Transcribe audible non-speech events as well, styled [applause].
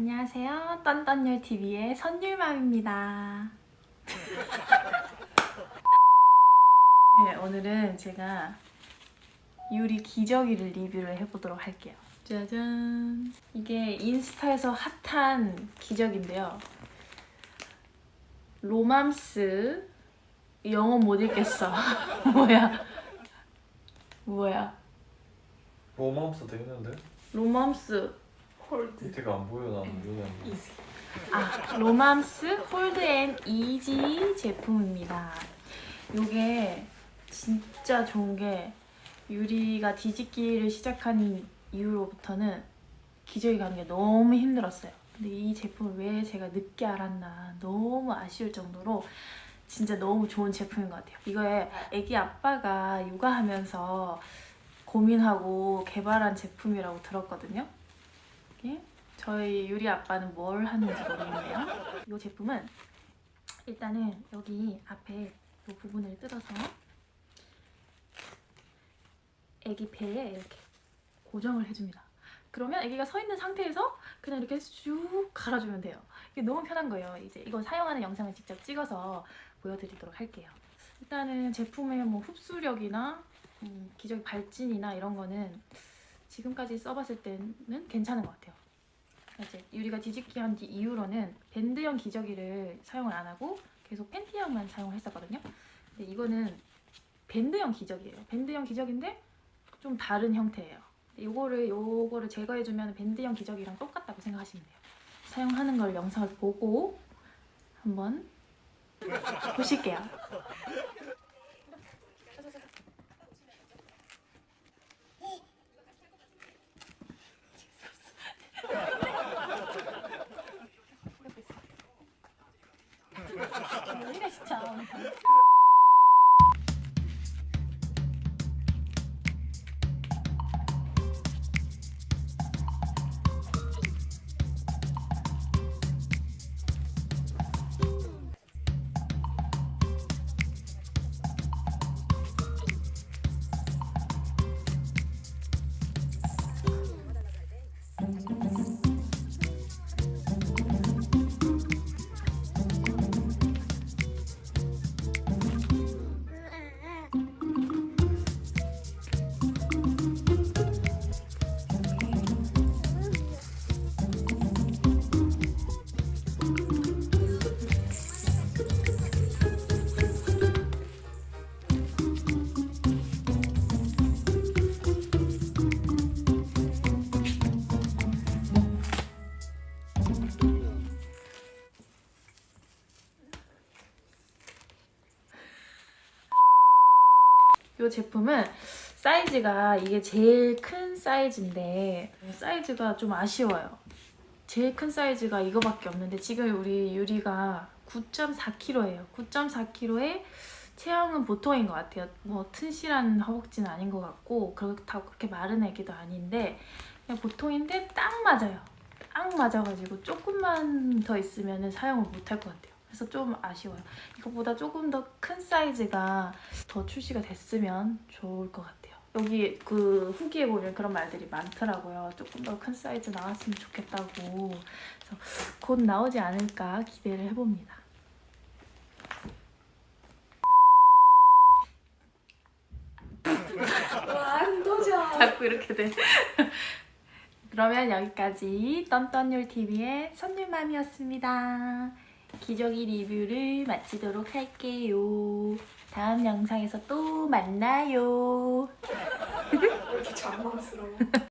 안녕하세요. 딴딴열 TV의 선율맘입니다. [laughs] 네, 오늘은 제가 유리 기저귀를 리뷰를 해보도록 할게요. 짜잔. 이게 인스타에서 핫한 기저귀인데요. 로맘스 영어 못 읽겠어. [laughs] 뭐야? 뭐야? 로마음스 돼 있는데? 로맘스 밑에가 안 보여 나는 여기 안 보여 아, 로맘스 홀드 앤 이지 제품입니다. 이게 진짜 좋은 게 유리가 뒤집기를 시작한 이후로부터는 기저귀 가는 게 너무 힘들었어요. 근데 이 제품을 왜 제가 늦게 알았나 너무 아쉬울 정도로 진짜 너무 좋은 제품인 것 같아요. 이거에 애기 아빠가 육아하면서 고민하고 개발한 제품이라고 들었거든요. 이게 저희 유리 아빠는 뭘 하는지 모르겠네요. 이 제품은 일단은 여기 앞에 이 부분을 뜯어서 아기 배에 이렇게 고정을 해줍니다. 그러면 아기가 서 있는 상태에서 그냥 이렇게 쭉 갈아주면 돼요. 이게 너무 편한 거예요. 이제 이거 사용하는 영상을 직접 찍어서 보여드리도록 할게요. 일단은 제품의 뭐 흡수력이나 음, 기저귀 발진이나 이런 거는 지금까지 써봤을 때는 괜찮은 것 같아요. 이제 유리가 뒤집기 한 뒤 이후로는 밴드형 기저귀를 사용을 안 하고 계속 팬티형만 사용을 했었거든요. 근데 이거는 밴드형 기저귀예요. 밴드형 기저귀인데 좀 다른 형태예요. 요거를 요거를 제거해주면 밴드형 기저귀랑 똑같다고 생각하시면 돼요. 사용하는 걸 영상을 보고 한번 보실게요. 왜 이래 진짜. 이 제품은 사이즈가 이게 제일 큰 사이즈인데 사이즈가 좀 아쉬워요. 제일 큰 사이즈가 이거밖에 없는데 지금 우리 유리가 9.4kg예요. 9.4kg에 체형은 보통인 것 같아요. 뭐 튼실한 허벅지는 아닌 것 같고 그렇다고 그렇게 마른 애기도 아닌데 그냥 보통인데 딱 맞아요. 딱 맞아가지고 조금만 더 있으면 사용을 못 할 것 같아요. 그래서 좀 아쉬워요. 이것보다 조금 더 큰 사이즈가 더 출시가 됐으면 좋을 것 같아요. 여기 그 후기에 보면 그런 말들이 많더라고요. 조금 더 큰 사이즈 나왔으면 좋겠다고. 그래서 곧 나오지 않을까 기대를 해봅니다. [laughs] 안 도전. 자꾸 이렇게 돼. [laughs] 그러면 여기까지 떤떤율 TV의 선율맘이었습니다. 기저귀 리뷰를 마치도록 할게요. 다음 영상에서 또 만나요. 왜 [laughs] 이렇게 장난스러워? [laughs]